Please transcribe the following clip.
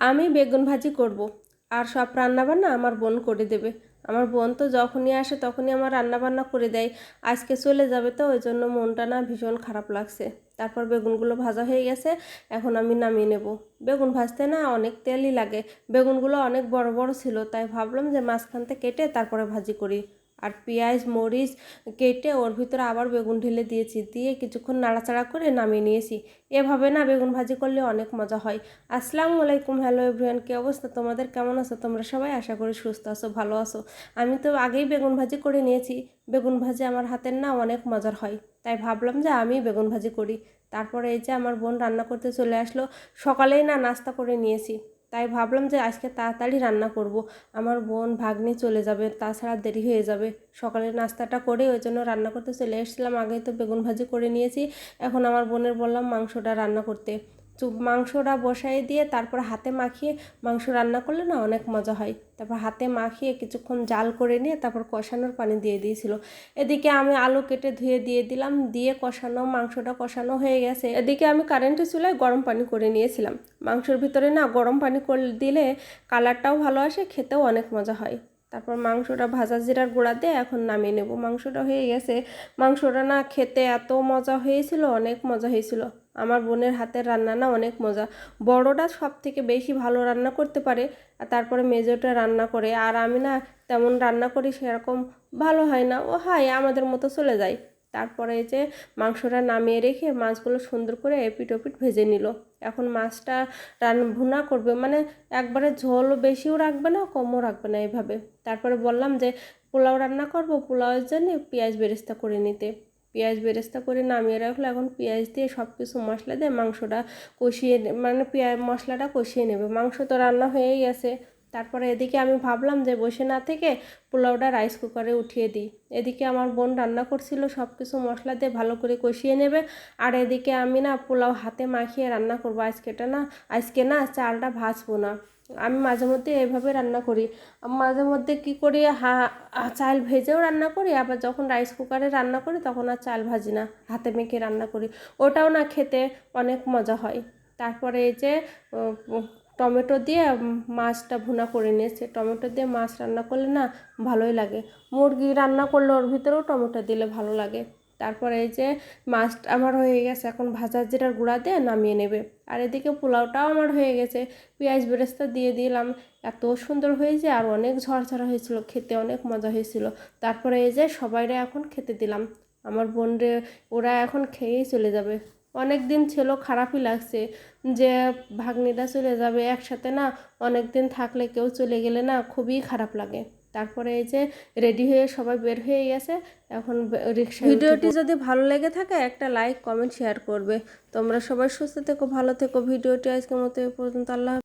আমি বেগুন ভাজি করব। আর সব রান্নাবান্না আমার বোন করে দেবে। আমার বোন তো যখনই আসে তখনই আমার রান্নাবান্না করে দেয়। আজকে চলে যাবে তো, ওই জন্য মনটা না ভীষণ খারাপ লাগছে। তারপর বেগুনগুলো ভাজা হয়ে গেছে, এখন আমি নামিয়ে নেব। বেগুন ভাজতে না অনেক তেলই লাগে। বেগুনগুলো অনেক বড় বড় ছিল, তাই ভাবলাম যে মাঝখানতে কেটে তারপরে ভাজি করি। আর পেঁয়াজ, মরিচ কেটে ওর ভিতরে আবার বেগুন ঢেলে দিয়েছি। দিয়ে কিছুক্ষণ নাড়াচাড়া করে নামিয়ে নিয়েছি। এভাবে না বেগুন ভাজি করলে অনেক মজা হয়। আসসালামু আলাইকুম, হ্যালো এভরিওয়ান, কী অবস্থা? তোমাদের কেমন আছো? তোমরা সবাই আশা করি সুস্থ আছো, ভালো আছো। আমি তো আগেই বেগুন ভাজি করে নিয়েছি। বেগুন ভাজি আমার হাতের না অনেক মজার হয়। তাই ভাবলাম যে আমি বেগুন ভাজি করি। তারপরে এই যে আমার বোন রান্না করতে চলে আসলো। সকালেই না নাস্তা করে নিয়েছি। তাই ভাবলাম যে আজকে তাড়াতাড়ি রান্না করব। আমার বোন ভাগ্নি চলে যাবে, তাছাড়া দেরি হয়ে যাবে। সকালের নাস্তাটা করে ওই জন্য রান্না করতে চলে এসেছিলাম। আগে তো বেগুন ভাজি করে নিয়েছি। এখন আমার বোনের বললাম মাংসটা রান্না করতে। মাংসটা বসাই দিয়ে তারপর হাতে মাখিয়ে মাংস রান্না করলে না অনেক মজা হয়। তারপর হাতে মাখিয়ে কিছুক্ষণ জাল করে নিয়ে তারপর কষানোর পানি দিয়ে দিয়েছিল। এদিকে আমি আলু কেটে ধুয়ে দিয়ে দিলাম, দিয়ে কষানো, মাংসটা কষানো হয়ে গেছে। এদিকে আমি কারেন্টের চুলায় গরম পানি করে নিয়েছিলাম। মাংসের ভিতরে না গরম পানি করে দিলে কালারটাও ভালো আসে, খেতেও অনেক মজা হয়। তারপর মাংসটা ভাজা জিরার গুঁড়া দিয়ে এখন নামিয়ে নেব। মাংসটা হয়ে গেছে। মাংসটা না খেতে এত মজা হয়েছিল, অনেক মজা হয়েছিল। আমার বোনের হাতের রান্না না অনেক মজা। বড়টা সব থেকে বেশি ভালো রান্না করতে পারে আর তারপরে মেজোটা রান্না করে। আর আমি না তেমন রান্না করি সেরকম ভালো হয় না। ও হয়, আমাদের মতো চলে যায়। তারপরে যে মাংসটা নামিয়ে রেখে মাছগুলো সুন্দর করে এপিট ওপিট ভেজে নিল। এখন মাছটা রান ভুনা করবে মানে একবারে ঝোলও বেশিও রাখবে না, কমও রাখবে না এইভাবে। তারপরে বললাম যে, পোলাও রান্না করব, পোলাওয়ের জন্য পেঁয়াজ বেরেস্তা করে নিতে। পেঁয়াজ বেরেস্তা করে নামিয়ে রাখল এখন পেঁয়াজ দিয়ে সব কিছু মশলা দিয়ে মাংসটা কষিয়ে মানে পেঁয়াজ মশলাটা কষিয়ে নেবে। মাংস তো রান্না হয়েই গেছে তারপরে এদিকে আমি ভাবলাম যে বসে না থেকে পোলাওটা রাইস কুকারে উঠিয়ে দিই। এদিকে আমার বোন রান্না করছিল সব কিছু মশলা দিয়ে ভালো করে কষিয়ে নেবে। আর এদিকে আমি না পোলাও হাতে মাখিয়ে রান্না করব। আজকেটা না, আজকে না চালটা ভাজবো না। আমি মাঝে মধ্যে এভাবে রান্না করি। মাঝে মধ্যে কী করি, হা, চাল ভেজেও রান্না করি, আবার যখন রাইস কুকারে রান্না করি তখন আর চাল ভাজি না, হাতে মেখে রান্না করি। ওটাও না খেতে অনেক মজা হয়। তারপরে এই যে টমেটো দিয়ে মাছটা ভুনা করে নিয়েছে। টমেটো দিয়ে মাছ রান্না করলে না ভালোই লাগে। মুরগি রান্না করলে ওর ভিতরেও টমেটো দিলে ভালো লাগে। তারপরে এই যে মাছটা আমার হয়ে গেছে, এখন ভাজা জিরার গুঁড়া দিয়ে নামিয়ে নেবে। আর এদিকে পোলাওটাও আমার হয়ে গেছে। পেঁয়াজ বেরেস্তা দিয়ে দিলাম। এত সুন্দর হয়েছে আর অনেক ঝরঝরা হয়েছিল, খেতে অনেক মজা হয়েছিল। তারপরে এই যে সবাইরা এখন খেতে দিলাম। আমার বোনরে, ওরা এখন খেয়েই চলে যাবে। অনেক দিন ছিল খারাপই লাগছে যে ভাগ্নিটা চলে যাবে একসাথে না অনেক দিন থাকলে কেউ চলে গেলে না খুবই খারাপ লাগে। তারপরে এই যে রেডি হয়ে সবাই বের হয়ে গেছে এখন রিক্সা ভিডিওটি যদি ভালো লেগে থাকে একটা লাইক কমেন্ট শেয়ার করবে। তোমরা সবাই সুস্থ থেকো ভালো থেকো। ভিডিওটি আজকের মতো এ পর্যন্ত। আল্লাহ